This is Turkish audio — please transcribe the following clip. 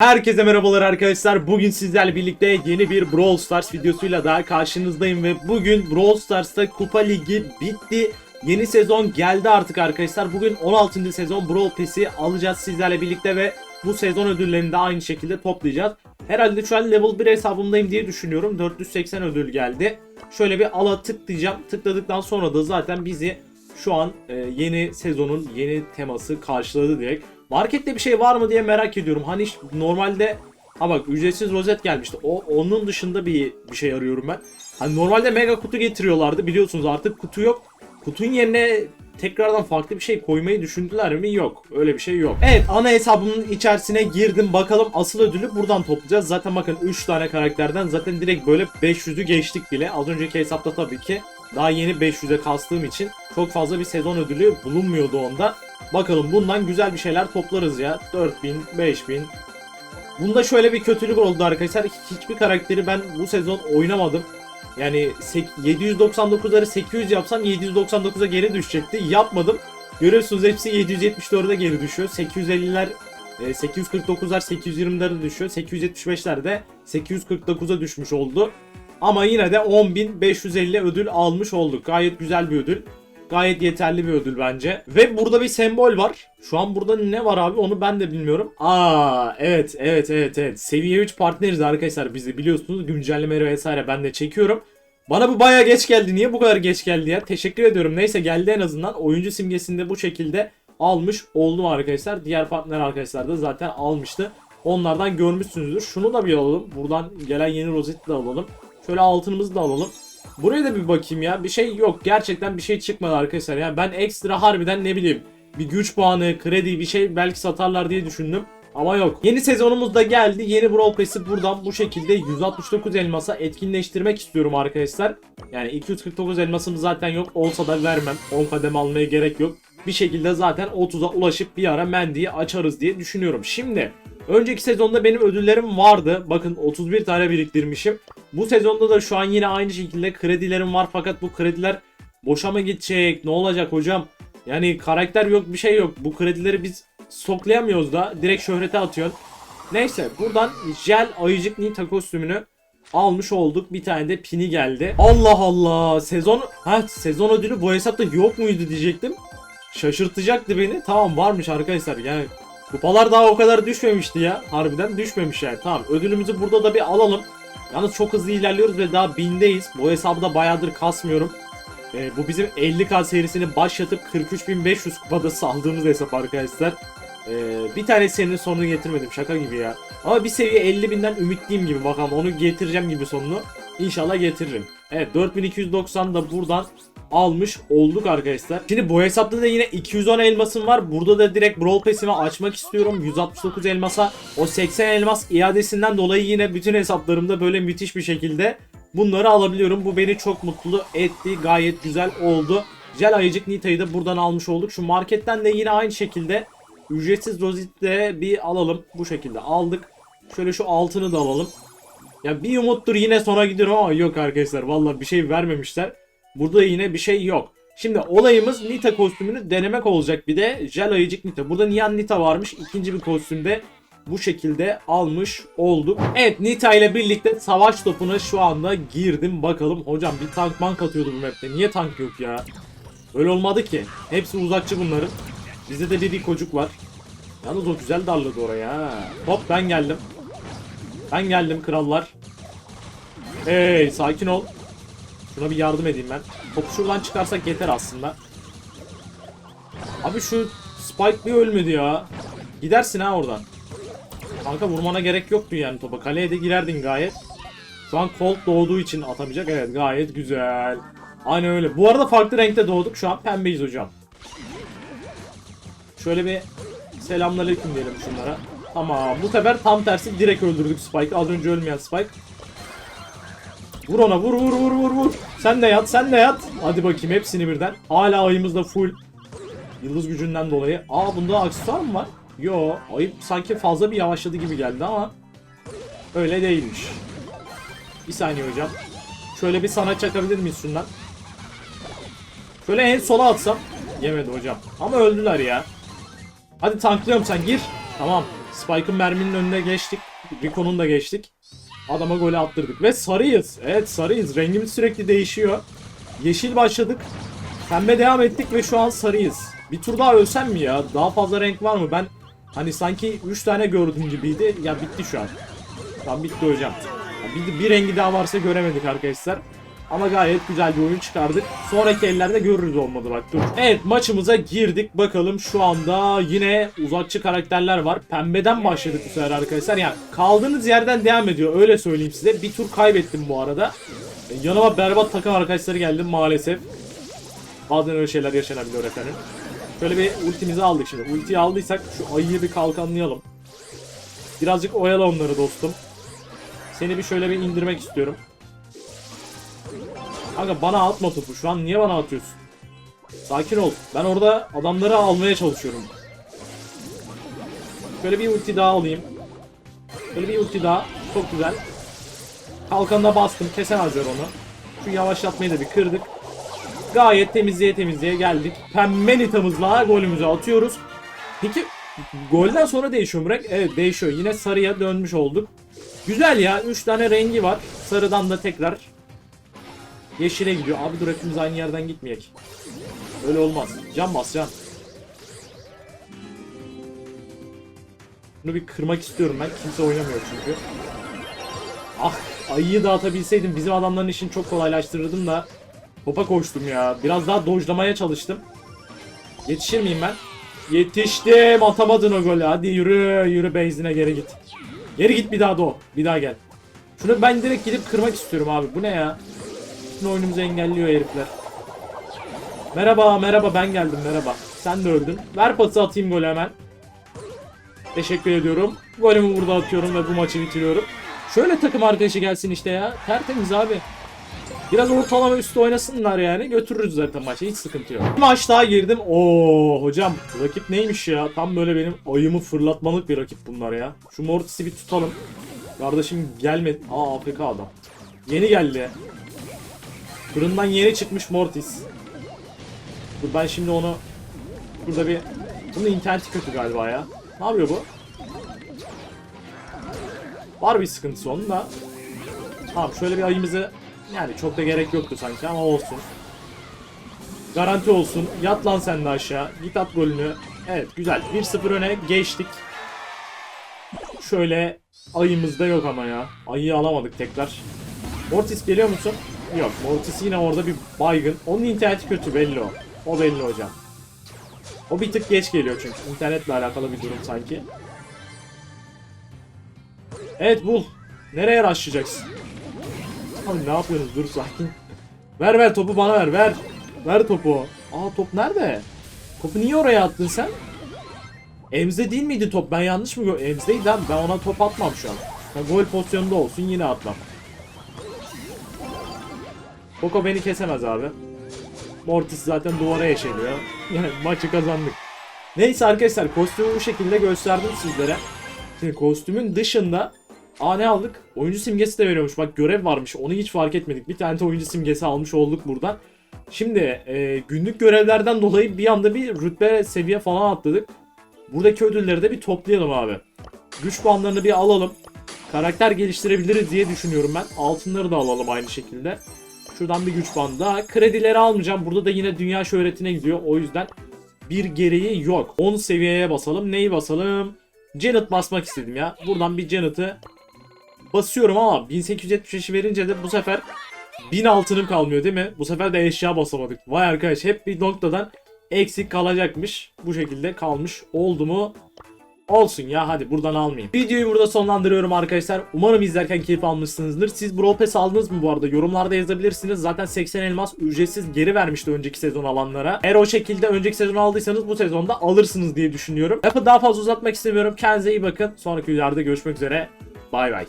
Herkese merhabalar arkadaşlar. Bugün sizlerle birlikte yeni bir Brawl Stars videosuyla daha karşınızdayım ve bugün Brawl Stars'ta Kupa Ligi bitti. Yeni sezon geldi artık arkadaşlar. Bugün 16. sezon Brawl Pass'i alacağız sizlerle birlikte ve bu sezon ödüllerini de aynı şekilde toplayacağız. Herhalde şu an level 1 hesabımdayım diye düşünüyorum. 480 ödül geldi. Şöyle bir ala tıklayacağım. Tıkladıktan sonra da zaten bizi şu an e, yeni sezonun yeni teması karşıladı direkt. Markette bir şey var mı diye merak ediyorum. Hani ş- normalde ha bak ücretsiz rozet gelmişti. O onun dışında bir bir şey arıyorum ben. Hani normalde mega kutu getiriyorlardı. Biliyorsunuz artık kutu yok. Kutunun yerine tekrardan farklı bir şey koymayı düşündüler mi? Yok. Öyle bir şey yok. Evet ana hesabımın içerisine girdim. Bakalım asıl ödülü buradan toplayacağız. Zaten bakın 3 tane karakterden zaten direkt böyle 500'ü geçtik bile. Az önceki hesapta tabii ki daha yeni 500'e kastığım için çok fazla bir sezon ödülü bulunmuyordu onda. Bakalım bundan güzel bir şeyler toplarız ya. 4000, 5000. Bunda şöyle bir kötülük oldu arkadaşlar. Hiçbir karakteri ben bu sezon oynamadım. Yani sek- 799'ları 800 yapsam 799'a geri düşecekti. Yapmadım. Görüyorsunuz hepsi 774'e geri düşüyor. 850'ler e, 849'lar 820'lere düşüyor. 875'ler de 849'a düşmüş oldu. Ama yine de 10.550 ödül almış olduk. Gayet güzel bir ödül. Gayet yeterli bir ödül bence. Ve burada bir sembol var. Şu an burada ne var abi onu ben de bilmiyorum. Aa evet evet evet evet. Seviye 3 partneriz arkadaşlar biz de biliyorsunuz. Güncelleme vesaire ben de çekiyorum. Bana bu baya geç geldi. Niye bu kadar geç geldi ya? Teşekkür ediyorum. Neyse geldi en azından. Oyuncu simgesinde bu şekilde almış oldum arkadaşlar. Diğer partner arkadaşlar da zaten almıştı. Onlardan görmüşsünüzdür. Şunu da bir alalım. Buradan gelen yeni rozeti de alalım. Şöyle altınımızı da alalım. Buraya da bir bakayım ya. Bir şey yok. Gerçekten bir şey çıkmadı arkadaşlar. Yani ben ekstra harbiden ne bileyim bir güç puanı, kredi bir şey belki satarlar diye düşündüm. Ama yok. Yeni sezonumuz da geldi. Yeni Brawl Pass'i buradan bu şekilde 169 elmasa etkinleştirmek istiyorum arkadaşlar. Yani 249 elmasım zaten yok. Olsa da vermem. 10 kadem almaya gerek yok. Bir şekilde zaten 30'a ulaşıp bir ara Mendy'yi açarız diye düşünüyorum. Şimdi Önceki sezonda benim ödüllerim vardı. Bakın 31 tane biriktirmişim. Bu sezonda da şu an yine aynı şekilde kredilerim var fakat bu krediler boşa mı gidecek? Ne olacak hocam? Yani karakter yok bir şey yok. Bu kredileri biz stoklayamıyoruz da direkt şöhrete atıyorsun. Neyse buradan Jel Ayıcık Nita kostümünü almış olduk. Bir tane de pini geldi. Allah Allah. Sezon ha sezon ödülü bu hesapta yok muydu diyecektim. Şaşırtacaktı beni. Tamam varmış arkadaşlar. Yani kupalar daha o kadar düşmemişti ya. Harbiden düşmemiş yani. Tamam ödülümüzü burada da bir alalım. Yalnız çok hızlı ilerliyoruz ve daha bindeyiz. Bu hesabı da bayağıdır kasmıyorum. Ee, bu bizim 50k serisini başlatıp 43.500 kupada saldığımız hesap arkadaşlar. Ee, bir tane serinin sonunu getirmedim şaka gibi ya. Ama bir seviye 50.000'den ümitliyim gibi bakalım onu getireceğim gibi sonunu. İnşallah getiririm. Evet 4290 da buradan almış olduk arkadaşlar. Şimdi bu hesapta da yine 210 elmasım var. Burada da direkt Brawl Pass'imi açmak istiyorum. 169 elmasa o 80 elmas iadesinden dolayı yine bütün hesaplarımda böyle müthiş bir şekilde bunları alabiliyorum. Bu beni çok mutlu etti. Gayet güzel oldu. Jel Ayıcık Nita'yı da buradan almış olduk. Şu marketten de yine aynı şekilde ücretsiz rozette bir alalım. Bu şekilde aldık. Şöyle şu altını da alalım. Ya bir umuttur yine sona gidiyorum ama yok arkadaşlar. Vallahi bir şey vermemişler. Burada yine bir şey yok. Şimdi olayımız Nita kostümünü denemek olacak bir de Jel Ayıcık Nita. Burada Nihan Nita varmış. İkinci bir kostümde bu şekilde almış olduk. Evet Nita ile birlikte savaş topuna şu anda girdim. Bakalım hocam bir tank mank atıyordu bu mapte. Niye tank yok ya? Öyle olmadı ki. Hepsi uzakçı bunların. Bizde de bir Rikocuk var. Yalnız o güzel darladı oraya. Hop ben geldim. Ben geldim krallar. Hey sakin ol. Şuna bir yardım edeyim ben. Topu şuradan çıkarsak yeter aslında. Abi şu Spike bir ölmedi ya. Gidersin ha oradan. Kanka vurmana gerek yoktu yani topa. Kaleye de girerdin gayet. Şu an Colt doğduğu için atamayacak. Evet gayet güzel. Aynen öyle. Bu arada farklı renkte doğduk. Şu an pembeyiz hocam. Şöyle bir selamünaleyküm diyelim şunlara. Ama bu sefer tam tersi direkt öldürdük Spike'ı. Az önce ölmeyen Spike. Vur ona vur vur vur vur vur. Sen de yat sen de yat. Hadi bakayım hepsini birden. Hala ayımız da full. Yıldız gücünden dolayı. Aa bunda aksesuar mı var? Yo ayıp sanki fazla bir yavaşladı gibi geldi ama. Öyle değilmiş. Bir saniye hocam. Şöyle bir sana çakabilir miyiz şundan? Şöyle en sola atsam. Yemedi hocam. Ama öldüler ya. Hadi tanklıyorum sen gir. Tamam. Spike'ın merminin önüne geçtik. Rico'nun da geçtik. Adama golü attırdık. Ve sarıyız. Evet sarıyız. Rengimiz sürekli değişiyor. Yeşil başladık. Pembe devam ettik ve şu an sarıyız. Bir tur daha ölsem mi ya? Daha fazla renk var mı? Ben hani sanki 3 tane gördüm gibiydi. Ya bitti şu an. Tam bitti hocam. Bir, bir rengi daha varsa göremedik arkadaşlar. Ama gayet güzel bir oyun çıkardık. Sonraki ellerde görürüz olmadı bak dur. Evet maçımıza girdik. Bakalım şu anda yine uzakçı karakterler var. Pembeden başladık bu sefer arkadaşlar. Yani kaldığınız yerden devam ediyor. Öyle söyleyeyim size. Bir tur kaybettim bu arada. E, Yanıma berbat takım arkadaşları geldi maalesef. Bazen öyle şeyler yaşanabiliyor efendim. Şöyle bir ultimizi aldık şimdi. Ultiyi aldıysak şu ayıyı bir kalkanlayalım. Birazcık oyala onları dostum. Seni bir şöyle bir indirmek istiyorum. Kanka bana atma topu. Şu an niye bana atıyorsun? Sakin ol. Ben orada adamları almaya çalışıyorum. Şöyle bir ulti daha alayım. Şöyle bir ulti daha. Çok güzel. Kalkanına bastım. Kesemezler onu. Şu yavaşlatmayı da bir kırdık. Gayet temizliğe temizliğe geldik. Pembe nitamızla golümüzü atıyoruz. Peki golden sonra değişiyor mu renk? Evet değişiyor. Yine sarıya dönmüş olduk. Güzel ya. 3 tane rengi var. Sarıdan da tekrar yeşile gidiyor. Abi dur hepimiz aynı yerden gitmeyek. Öyle olmaz. Can bas can. Bunu bir kırmak istiyorum ben. Kimse oynamıyor çünkü. Ah ayıyı dağıtabilseydim bizim adamların işini çok kolaylaştırırdım da Topa koştum ya. Biraz daha dojlamaya çalıştım. Yetişir miyim ben? Yetiştim. Atamadın o golü. Hadi yürü. Yürü base'ine geri git. Geri git bir daha do. Bir daha gel. Şunu ben direkt gidip kırmak istiyorum abi. Bu ne ya? Bütün oyunumuzu engelliyor herifler. Merhaba merhaba ben geldim merhaba. Sen de öldün. Ver pası atayım golü hemen. Teşekkür ediyorum. Golümü burada atıyorum ve bu maçı bitiriyorum. Şöyle takım arkadaşı gelsin işte ya. Tertemiz abi. Biraz ortalama üstü oynasınlar yani. Götürürüz zaten maçı. Hiç sıkıntı yok. Bir maç daha girdim. Oo hocam rakip neymiş ya? Tam böyle benim ayımı fırlatmalık bir rakip bunlar ya. Şu Mortis'i bir tutalım. Kardeşim gelmedi. Aa AFK adam. Yeni geldi. Fırından yeni çıkmış Mortis. Dur ben şimdi onu burada bir bunun interneti kötü galiba ya. Ne yapıyor bu? Var bir sıkıntısı onun da. Tamam şöyle bir ayımızı yani çok da gerek yoktu sanki ama olsun. Garanti olsun. Yat lan sen de aşağı. Git at golünü. Evet güzel. 1-0 öne geçtik. Şöyle ayımız da yok ama ya. Ayıyı alamadık tekrar. Mortis geliyor musun? Yok. Mortis yine orada bir baygın. Onun interneti kötü belli o. O belli hocam. O bir tık geç geliyor çünkü. İnternetle alakalı bir durum sanki. Evet bul. Nereye rushlayacaksın? Abi ne yapıyorsunuz? Dur sakin. Ver ver topu bana ver ver. Ver topu. Aa top nerede? Topu niye oraya attın sen? Emze değil miydi top? Ben yanlış mı gör? Emze'ydi abi. Ben ona top atmam şu an. Ha, gol pozisyonunda olsun yine atmam. Koko beni kesemez abi. Mortis zaten duvara eşeliyor. Yani maçı kazandık. Neyse arkadaşlar kostümü bu şekilde gösterdim sizlere. Şimdi kostümün dışında Aa ne aldık? Oyuncu simgesi de veriyormuş. Bak görev varmış. Onu hiç fark etmedik. Bir tane de oyuncu simgesi almış olduk buradan. Şimdi e, günlük görevlerden dolayı bir anda bir rütbe seviye falan atladık. Buradaki ödülleri de bir toplayalım abi. Güç puanlarını bir alalım. Karakter geliştirebiliriz diye düşünüyorum ben. Altınları da alalım aynı şekilde. Şuradan bir güç puanı daha. Kredileri almayacağım. Burada da yine dünya şöhretine gidiyor. O yüzden bir gereği yok. 10 seviyeye basalım. Neyi basalım? Janet basmak istedim ya. Buradan bir Janet'ı basıyorum ama 1875'i verince de bu sefer 1000 altınım kalmıyor değil mi? Bu sefer de eşya basamadık. Vay arkadaş hep bir noktadan eksik kalacakmış. Bu şekilde kalmış oldu mu? Olsun ya hadi buradan almayayım. Videoyu burada sonlandırıyorum arkadaşlar. Umarım izlerken keyif almışsınızdır. Siz Brawl Pass aldınız mı bu arada? Yorumlarda yazabilirsiniz. Zaten 80 elmas ücretsiz geri vermişti önceki sezon alanlara. Eğer o şekilde önceki sezon aldıysanız bu sezonda alırsınız diye düşünüyorum. Lafı daha fazla uzatmak istemiyorum. Kendinize iyi bakın. Sonraki videolarda görüşmek üzere. Bay bay.